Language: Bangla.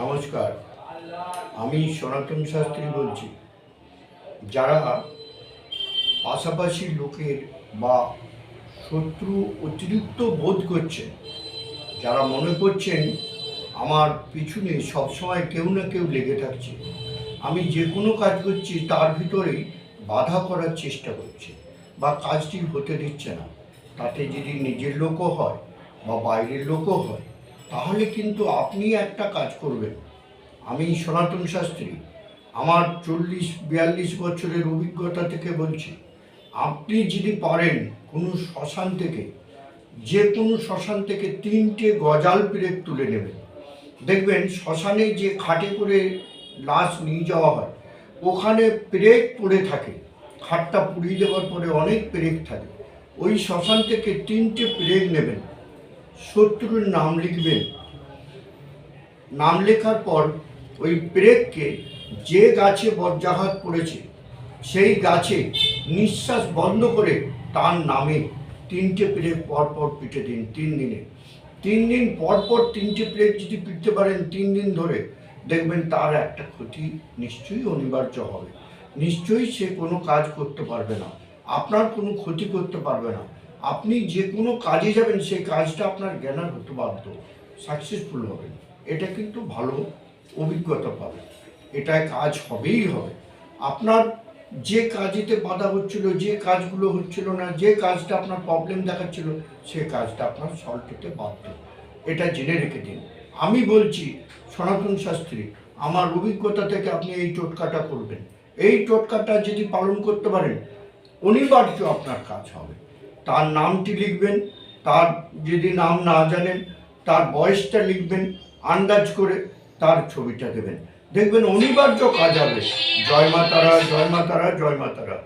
নমস্কার, আমি সনাতন শাস্ত্রী বলছি। যারা পাশাপাশি লোকের বা শত্রু অতিরিক্ত বোধ করছেন, যারা মনে করছেন আমার পিছনে সবসময় কেউ না কেউ লেগে থাকছে, আমি যে কোনো কাজ করছি তার ভিতরেই বাধা করার চেষ্টা করছে বা কাজটি হতে দিচ্ছে না। তাতে যদি নিজের লোকও হয় বা বাইরের লোকও হয় তাহলে কিন্তু আপনি একটা কাজ করবেন। আমি সনাতন শাস্ত্রী, আমার চল্লিশ, বিয়াল্লিশ বছরের অভিজ্ঞতা থেকে বলছি, আপনি যদি পারেন কোনো শ্মশান থেকে, যে কোনো শ্মশান থেকে তিনটে গজাল পেরেক তুলে নেবেন। দেখবেন শ্মশানে যে খাটে করে লাশ নিয়ে যাওয়া হয়, ওখানে পেরেক পড়ে থাকে। খাটটা পুড়িয়ে দেওয়ার পরে অনেক পেরেক থাকে। ওই শ্মশান থেকে তিনটে পেরেক নেবেন। শত্রুর নাম লিখবেন নাম লেখার পর ওই পেরেককে যে গাছে বজ্রাঘাত পড়েছে, সেই গাছে নিঃশ্বাস বন্ধ করে তার নামে তিনটে পেরেক পর পর পিটে দিন, তিন দিনে। তিন দিন পর পর তিনটে পেরেক যদি পিটতে পারেন, তিন দিন ধরে দেখবেন তার একটা ক্ষতি নিশ্চয়ই অনিবার্য হবে। নিশ্চয়ই সে কোনো কাজ করতে পারবে না। আপনার কোনো ক্ষতি করতে পারবে না। আপনি যে কোনো কাজে যাবেন, সেই কাজটা আপনার জ্ঞানার হতে বাধ্য সাকসেসফুল হবেন। এটা কিন্তু ভালো অভিজ্ঞতা পাবে এটায় কাজ হবেই হবে। আপনার যে কাজেতে বাধা হচ্ছিল, যে কাজগুলো হচ্ছিল না, যে কাজটা আপনার প্রবলেম দেখাচ্ছিল সে কাজটা আপনার সলভ হতে বাধ্য। এটা জেনে রেখে দিন। আমি বলছি, সনাতন শাস্ত্রী, আমার অভিজ্ঞতা থেকে আপনি এই টোটকাটা করবেন। এই টোটকাটা যদি পালন করতে পারেন, অনিবার্য আপনার কাজ হবে। তার নামটি লিখবেন, তার যদি নাম না জানেন, তার বয়সটা লিখবেন, আন্দাজ করে তার ছবিটা দেবেন। দেখবেন অনিবার্য কাজ হবে। জয় মাতারা জয় মাতারা জয় মা তারা।